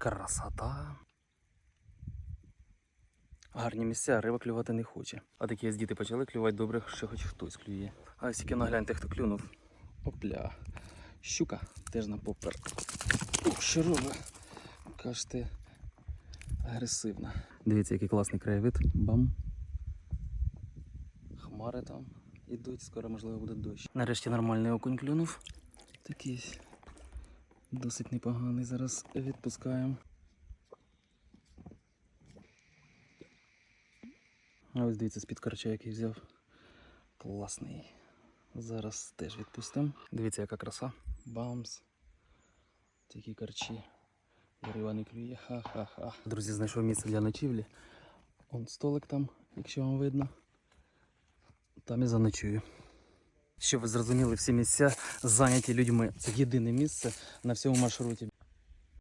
Красота. Гарні місця, риба клювати не хоче. А такі ось діти почали клювати добре, що хоч хтось клює. А ось тільки нагляньте, хто клюнув. Опля. Щука теж на попер. Ух, що робить? Кажете, агресивна. Дивіться, який класний краєвид. Бам. Хмари там ідуть, скоро можливо буде дощ. Нарешті нормальний окунь клюнув. Такий досить непоганий. Зараз відпускаємо. А ось дивіться, з-під карча, який взяв. Класний. Зараз теж відпустимо. Дивіться, яка краса. Бамс. Такі карчі. І риба не клює. Ха-ха-ха. Друзі, знайшов місце для ночівлі. Он столик там, якщо вам видно. Там і заночую. Щоб ви зрозуміли, всі місця зайняті людьми. Це єдине місце на всьому маршруті.